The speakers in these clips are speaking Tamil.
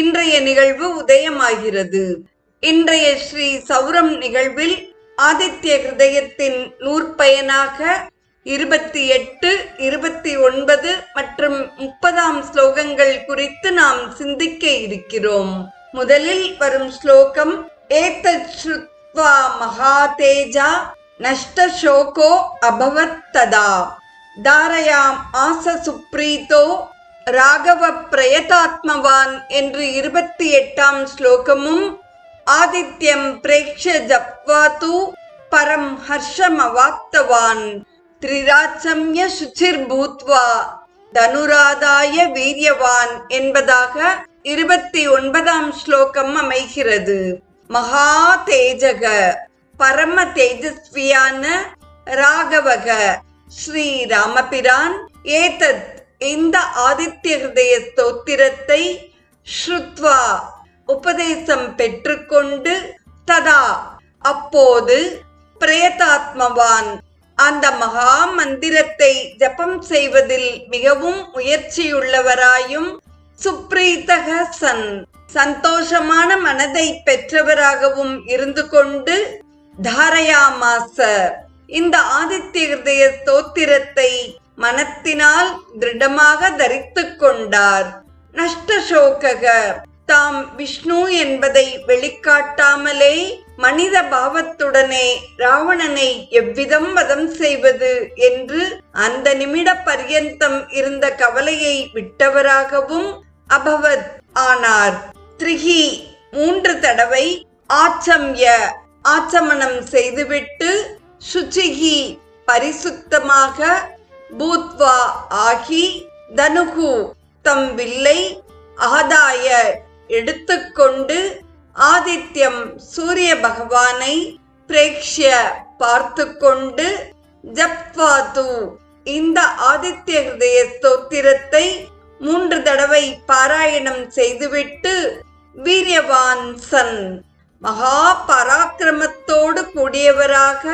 இன்றைய நிகழ்வு உதயமாகிறது. இன்றைய ஸ்ரீ சௌரம் நிகழ்வில் ஆதித்ய ஹிருதயத்தின் நூற்பயனாக இருபத்தி எட்டு இருபத்தி ஒன்பது மற்றும் முப்பதாம் ஸ்லோகங்கள் குறித்து நாம் சிந்திக்க இருக்கிறோம். முதலில் வரும் ஸ்லோகம் ஏதத் மகாதேஜா நஷ்ட சோகோ அபவத் ததா. தாரயாம் ஆச சுப்ரீதோ ராகவ பிரயதாத்மவான் என்று இருபத்தி எட்டாம் ஸ்லோகமும் ஆதித்யம் பிரேக்ஷ ஜப்வாது பரம் ஹர்ஷமவாப்தவான் திரிராச்சம்ய சுச்சிர் பூத்வா தனுராதாய வீரியவான் என்பதாக இருபத்தி ஒன்பதாம் ஸ்லோகம் அமைகிறது. மகா தேஜக பரம தேஜஸ்வியான ராகவக ஸ்ரீ ராமபிரான் ஏதத் இந்த ஆதித்ய ஹிருதய ஸ்தோத்திரத்தை ஸ்ருத்வா உபதேசம் பெற்றுக்கொண்டு ததா அப்போது பிரயதாத்மவான் அந்த மகா மந்திரத்தை ஜபம் செய்வதில் மிகவும் முயற்சியுள்ளவராயும் சுப்ரீதக சன். சந்தோஷமான மனதை பெற்றவராகவும் இருந்து கொண்டு தாரயாமாச. இந்த ஆதித்ய ஹிருதய ஸ்தோத்திரத்தை மனத்தினால் திருடமாக தரித்து கொண்டார். நஷ்டசோகக தாம் விஷ்ணு என்பதை வெளிக்காட்டாமலே மனித பாவத்துடனே ராவணனை எவ்விதம் வதம் செய்வது என்று அந்த நிமிட பர்யந்தம் இருந்த கவலையை விட்டவராகவும் அபவத் ஆனார். திரிகி மூன்று தடவை ஆச்சம்ய ஆச்சமனம் செய்துவிட்டு சுச்சிகி பரிசுத்தமாக பூத்வா ஆகி தனுகு தம் வில்லை ஆதாய எடுத்துக்கொண்டு ஆதித்யம் சூரிய பகவானை பிரேக்ஷ்ய பார்த்து கொண்டு ஜப்வாது இந்த ஆதித்ய ஹிருதய ஸ்தோத்திரத்தை மூன்று தடவை பாராயணம் செய்துவிட்டு வீரியவான் சன் மகா பராக்கிரமத்தோடு கூடியவராக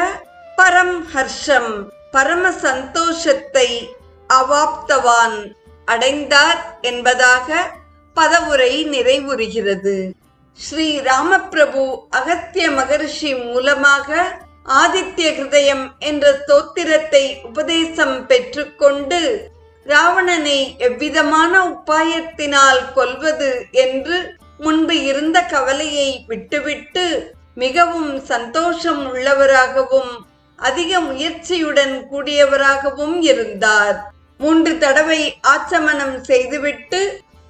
பரம் ஹர்ஷம் பரம சந்தோஷத்தை அவாப்தவான் அடைந்தார் என்பதாக பதவுரை நிறைவுறுகிறது. ஸ்ரீ ராமபிரபு அகத்திய மகரிஷி மூலமாக ஆதித்ய ஹிருதயம் என்ற தோத்திரத்தை உபதேசம் பெற்றுக்கொண்டு ராவணனை எவ்விதமான உபாயத்தினால் கொல்வது என்று முன்பு இருந்த கவலையை விட்டுவிட்டு மிகவும் சந்தோஷம் உள்ளவராகவும் அதிக முயற்சியுடன் கூடியவராகவும் இருந்தார். மூன்று தடவை ஆச்சமனம் செய்துவிட்டு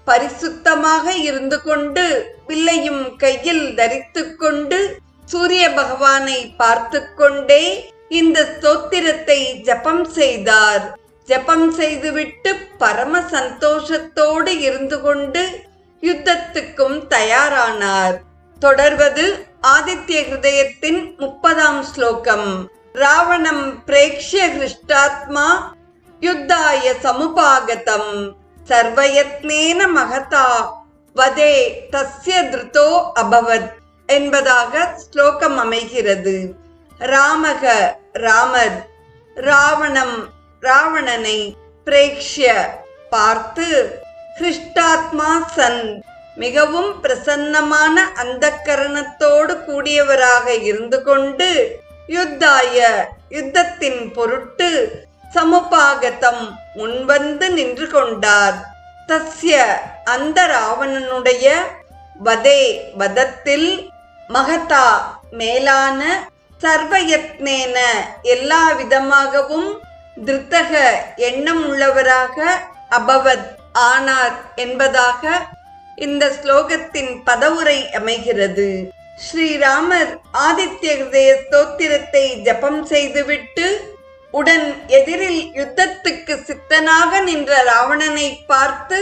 பரிசுத்தமாக இருந்து கொண்டு வில்லையும் கையில் தரித்து கொண்டு சூரிய பகவானை பார்த்து கொண்டே இந்த ஸ்தோத்திரத்தை ஜபம் செய்தார். ஜபம் செய்துவிட்டு பரம சந்தோஷத்தோடு இருந்து கொண்டு யுத்தத்துக்கும் தயாரானார். தொடர்வது ஆதித்ய ஹிருதயத்தின் முப்பதாம் ஸ்லோகம். ராவணம் பிரேக்ஷ்ய ஹிருஷ்டாத்மா யுத்தாய சமுபாகதம் சர்வயத்னேன மகதா வதே தஸ்ய திருத்தோ அபவத் என்பதாக ஸ்லோகம் அமைகிறது. ராமக ராமர் ராவணம் ராவணனை பிரேக்ஷ்ய பார்த்து ஹிருஷ்டாத்மா சன் மிகவும் பிரசன்னமான அந்த கரணத்தோடு கூடியவராக இருந்து கொண்டு யுத்தாய யுத்தத்தின் பொருட்டு சமுபாகதம் முன்வந்து நின்று கொண்டார். தஸ்ய அந்த ராவணனுடைய வதே வதத்தில் மகதா மேலான சர்வயத்னேன எல்லா விதமாகவும் திருத்தக எண்ணம் உள்ளவராக அபவத் ஆனார் என்பதாக இந்த ஸ்லோகத்தின் பதவுரை அமைகிறது. ஸ்ரீராமர் ஆதித்ய ஹிருதய ஸ்தோத்திரத்தை ஜபம் செய்துவிட்டு உடன் எதிரில் யுத்தத்துக்கு சித்தனாக நின்ற ராவணனை பார்த்து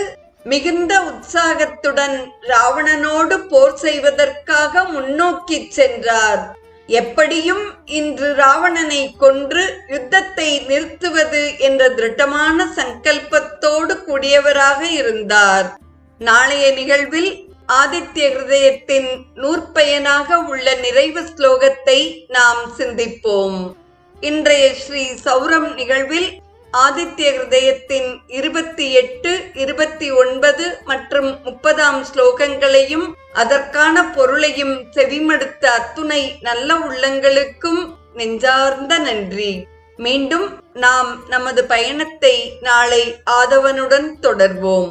மிகுந்த உற்சாகத்துடன் ராவணனோடு போர் செய்வதற்காக முன்னோக்கிச் சென்றார். எப்படியும் இன்று ராவணனை கொன்று யுத்தத்தை நிறுத்துவது என்ற திருடமான சங்கல்பத்தோடு கூடியவராக இருந்தார். நாளைய நிகழ்வில் ஆதித்ய ஹிருதயத்தின் நூற்பயனாக உள்ள நிறைவு ஸ்லோகத்தை நாம் சிந்திப்போம். இன்றைய ஸ்ரீ சௌரம் நிகழ்வில் ஆதித்ய ஹிருதயத்தின் இருபத்தி எட்டு இருபத்தி ஒன்பது மற்றும் முப்பதாம் ஸ்லோகங்களையும் அதற்கான பொருளையும் செவிமடுத்த அத்துணை நல்ல உள்ளங்களுக்கும் நெஞ்சார்ந்த நன்றி. மீண்டும் நாம் நமது பயணத்தை நாளை ஆதவனுடன் தொடர்வோம்.